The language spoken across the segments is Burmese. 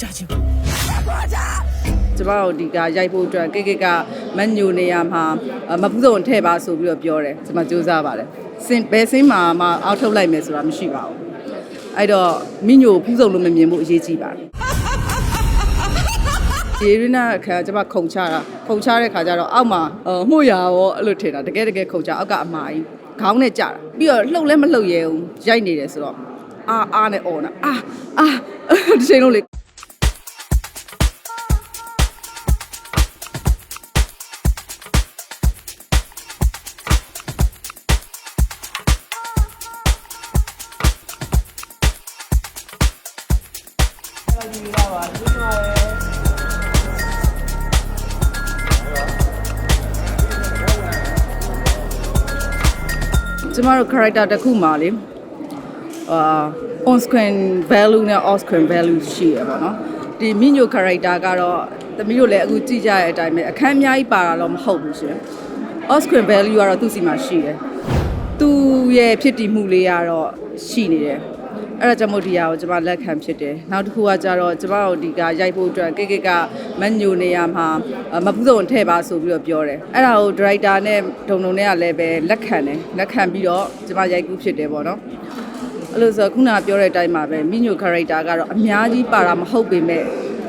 ကြချင်ဘူးကျမတို့ဒီကရိုက်ဖို့အတွက်ကိကိကမညိုနေရမှာအမပူစုံထည့်ပါဆိုပြီးတော့ပြောတယ်ကျမစူးစမ်းပါတယ်စင်ဘယ်စင်းမှာမှအောက်ထုတ်လိုက်မယ်ဆိုတာမရှိပါဘူးအဲ့တော့မိညိုပူစုံလို့မမြင်ဘူးအရေးကြီးပါတယ်ဒီရင်းနာအခါကျမခုံချတာခုံချတဲ့ခါကျတော့အောက်မှာဟိုမှုရရောအဲ့လိုထင်တာတကယ်တကယ်ခုံချအောက်ကအမာကြီးခေါင်းနဲ့ကြတာပြီးတော့လှုပ်လဲမလှုပ်ရဲဘူးရိုက်နေတယ်ဆိုတော့အာအာနဲ့អော်နာအာအာဒီချိန်လုံးလေ ကျမတို့ character တစ်ခုမှာလေအာ on screen value နဲ့ off screen value ရှိရပါတော့။ဒီမိညို character ကတော့သမီးတို့လည်းအခုကြည့်ကြတဲ့အတိုင်းပဲအခန်းအများကြီးပါတာတော့မဟုတ်ဘူးရှင်။ off screen value ကတော့သူ့စီမှာရှိတယ်။သူ့ရဲ့ဖြစ်တည်မှုလေးကတော့ရှိနေတယ်။ အဲ့ဒါကြောင့်မို့ဒီဟာကိုကျမလက်ခံဖြစ်တယ်။နောက်တစ်ခုကကြတော့ကျမတို့ဒီကရိုက်ဖို့အတွက်ကိကိကမညိုနေရမှာအမပူစုံထည့်ပါဆိုပြီးတော့ပြောတယ်။အဲ့ဒါကို director နဲ့ဒုံဒုံနဲ့ကလည်းပဲလက်ခံတယ်။လက်ခံပြီးတော့ကျမရိုက်ကူးဖြစ်တယ်ပေါ့နော်။အဲ့လိုဆိုခုနကပြောတဲ့အတိုင်းပါပဲမိညို character ကတော့အများကြီးပါတာမဟုတ်ပေမဲ့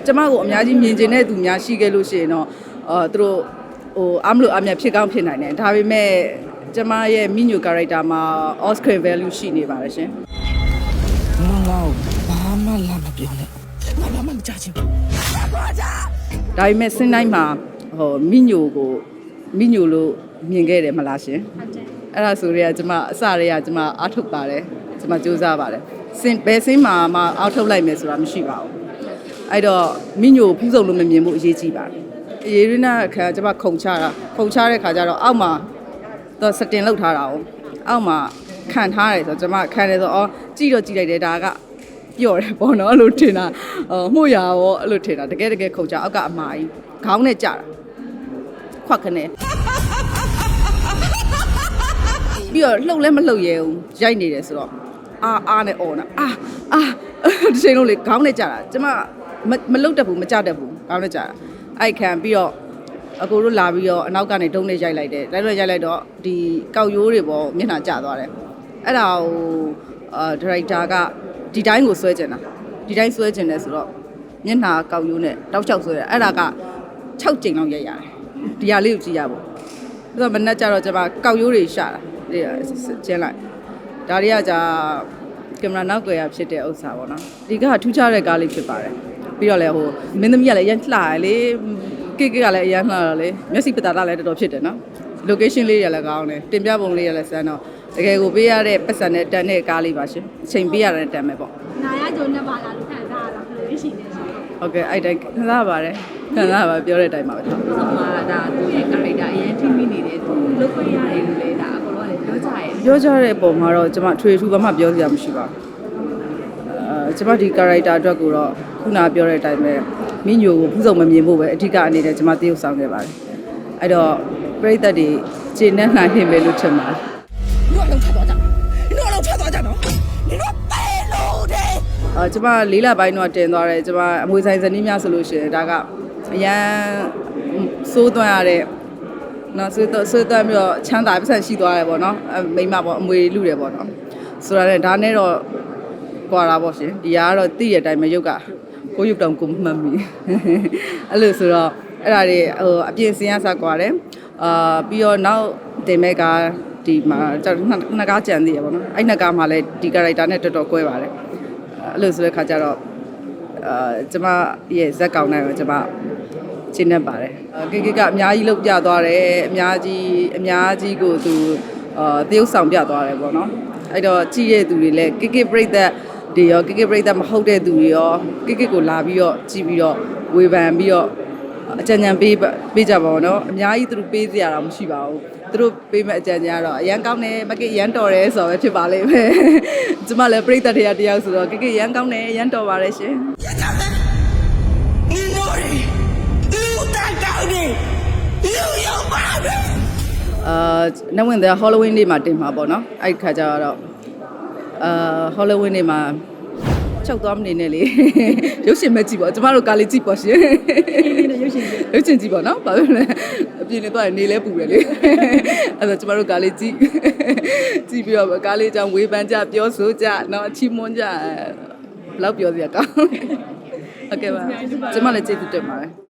ကျမကိုအများကြီးမြင်ကျင်တဲ့သူများရှိခဲ့လို့ရှိရင်တော့အော်သူတို့ဟိုအမလို့အမြတ်ဖြစ်ကောင်းဖြစ်နိုင်တယ်။ဒါပေမဲ့ကျမရဲ့မိညို character မှာ Oscar value ရှိနေပါတယ်ရှင်။ငါငါ့ကိုဘာ မှလာမပြောနဲ့ငါဘာမှမကြချင်ဘူးဒါပေမဲ့စင်းတိုင်းမှာဟိုမိညိုကိုမိညိုလို့မြင်ခဲ့တယ်မလားရှင်ဟုတ်တယ်အဲ့ဒါဆိုတော့ကျမအစတွေကကျမအားထုတ်ပါတယ်ကျမစူးစမ်းပါတယ်စင်းဘယ်စင်းမှာမှအောက်ထုတ်လိုက်မယ်ဆိုတာမရှိပါဘူးအဲ့တော့မိညိုဖူးစုံလို့မမြင်ဘူးအရေးကြီးပါတယ်အရေးရင်းနာအခါကျမခုံချတာခုံချတဲ့ခါကျတော့အောက်မှာတော့စတင်လောက်ထားတာ哦အောက်မှာခံထားတယ်ဆိုတော့ကျမခံတယ်ဆိုတော့အော်ကြည့်တော့ကြည့်လိုက်တယ်ဒါက ပြော့တယ်ပေါ့နော်အဲ့လိုထင်တာဟိုမှုရရောအဲ့လိုထင်တာတကယ်တကယ်ခုတ်ကြအောက်ကအမာကြီးခေါင်းနဲ့ကြတာခွက်ခနဲ့ပြီးတော့လှုပ်လဲမလှုပ်ရဲဘူးရိုက်နေတယ်ဆိုတော့အာအာနဲ့អော်နာအာအာဒီချိန်လုံးလေခေါင်းနဲ့ကြတာကျမမမလှုပ်တတ်ဘူးမကြတတ်ဘူးခေါင်းနဲ့ကြတာအဲ့ခံပြီးတော့အကိုတို့လာပြီးတော့အနောက်ကနေဒုံးနဲ့ရိုက်လိုက်တယ်လိုက်တော့ရိုက်လိုက်တော့ဒီကောက်ရိုးတွေပေါ့မျက်နှာကျသွားတယ်အဲ့ဒါကိုအာဒါရိုက်တာက ဒီတိုင်းကိုဆွဲကျင်တာဒီတိုင်းဆွဲကျင်တယ်ဆိုတော့မျက်နှာကောက်ရိုးနဲ့တောက်ချောက်ဆွဲတယ်အဲ့ဒါက6ကြိမ်လောက်ရိုက်ရတယ်ဒီဟာလေးကိုကြည့်ရဖို့အဲ့တော့မနဲ့ကြတော့ကျွန်မကောက်ရိုးတွေရှာတာဒီကျင်းလိုက်ဒါတွေကじゃကင်မရာနောက်ကွယ်ရဖြစ်တဲ့ဥစ္စာပေါ့နော်ဒီကထူးခြားတဲ့ကားလေးဖြစ်ပါတယ်ပြီးတော့လည်းဟိုမင်းသမီးကလည်းအရင်လှရလေကိကိကလည်းအရင်လှတော့လေမျက်စိပတာတာလည်းတော်တော်ဖြစ်တယ်နော် location လေးရလည်းကောင်းတယ်တင်ပြပုံလေးရလည်းစမ်းတော့ တကယ်ကိုပေးရတဲ့ပတ်စံနဲ့တန်တဲ့ကားလေးပါရှင်အချိန်ပေးရတယ်တန်မယ်ပေါ့နာရကြုံနဲ့ပါလာလို့ခံစားရတာဘယ်လိုရှိနေလဲဟုတ်ကဲ့အဲ့တိုင်းခံစားရပါတယ်ခံစားရပါပြောတဲ့အတိုင်းပါပဲဟုတ်ဆိုတော့ဒါသူ့ရဲ့ character အရင်ထိမိနေတယ်သူလုပ်ခွင့်ရတယ်လို့လည်းဒါအကုန်လုံးကလည်းပြောကြရဲပြောကြတဲ့အပေါ်မှာတော့ကျွန်မထွေထူးဘာမှပြောစရာမရှိပါဘူးအဲကျွန်မဒီ character အတွက်ကိုတော့ခုနပြောတဲ့အတိုင်းပဲမိညိုကိုဖူးစုံမမြင်ဖို့ပဲအဓိကအနေနဲ့ကျွန်မတရုပ်ဆောင်ခဲ့ပါတယ်အဲ့တော့ပြိသက်တွေခြေနဲ့နှိုင်းနေမယ်လို့ထင်ပါတယ် ကျမလေးလပိုင်းတော့တင်သွားတယ်ကျမအမွေဆိုင်ဇနီးများဆိုလို့ရှိရင်ဒါကအရန်စိုးသွန်းရတဲ့နော်စိုးသွန်းစိုးသွန်းပြီးတော့ချမ်းသာပတ်စံရှိသွားတယ်ပေါ့နော်အမိမပေါ့အမွေလူတယ်ပေါ့နော်ဆိုတာနဲ့ဒါနဲ့တော့ကွာတာပေါ့ရှင်ဒီဟာကတော့သိရတဲ့အတိုင်းမရုပ်ကကိုရုပ်တောင်ကိုမမှတ်မိအဲ့လိုဆိုတော့အဲ့ဒါတွေဟိုအပြင်စင်ရစကွာတယ်အာပြီးတော့နောက်တင်မဲ့ကဒီမှာကျွန်တော်နှစ်နှစ်ကားကြံသေးရပေါ့နော်အဲ့နှစ်ကားမှာလည်းဒီ character နဲ့တော်တော်ကွဲပါတယ် အဲ့လိုဆိုတဲ့ခါကျတော့အာကျမရဲ့ဇက်ကောင်နဲ့တော့ကျမရှင်းနေပါတယ်အာကိကိကအများကြီးလောက်ပြသွားတယ်အများကြီးအများကြီးကိုသူအာတရုပ်ဆောင်ပြသွားတယ်ပေါ့နော်အဲ့တော့ကြည့်ရတဲ့သူတွေလည်းကိကိပြိသက်တွေရောကိကိပြိသက်မဟုတ်တဲ့သူတွေရောကိကိကိုလာပြီးတော့ကြည့်ပြီးတော့ဝေဖန်ပြီးတော့ အကြံဉာဏ်ပေးပေးကြပါဘောနော်အများကြီးသူတို့ပေးစရာတော့မရှိပါဘူးသူတို့ပေးမဲ့အကြံဉာဏ်ကတော့အရန်ကောင်းတယ်မကိရန်တော်တယ်ဆိုတော့ပဲဖြစ်ပါလိမ့်မယ်ကျမလည်းပြိသက်တွေကတယောက်ဆိုတော့ကိကိရန်ကောင်းတယ်ရန်တော်ပါတယ်ရှင် ရကြတယ်你诺里လူတိုင်ကောင်းနေလူရောက်ပါပဲ အာနဝင်တဲ့ Halloween နေ့မှာတင်မှာပေါ့နော်အဲ့ခါကျတော့အာ Halloween နေ့မှာ ချုပ်သွားမနေနဲ့လေရုပ်ရှင်မဲ့ကြည့်ပေါ့ကျမတို့ကားလေးကြည့်ပေါ့ရှင်အေးလေးနဲ့ရုပ်ရှင်ကြည့်ရုပ်ရှင်ကြည့်ပေါ့နော်ဘာဖြစ်လဲအပြင်နေသွားရင်နေလဲပူတယ်လေအဲ့တော့ကျမတို့ကားလေးကြည့်ကြည့်ပြီးတော့ကားလေးအကြောင်းဝေဖန်ကြပြောဆိုကြနော်အချီးမွမ်းကြဘယ်လောက်ပြောစရာကောင်းဟုတ်ကဲ့ပါကျမလည်းကျေးဇူးတင်ပါတယ်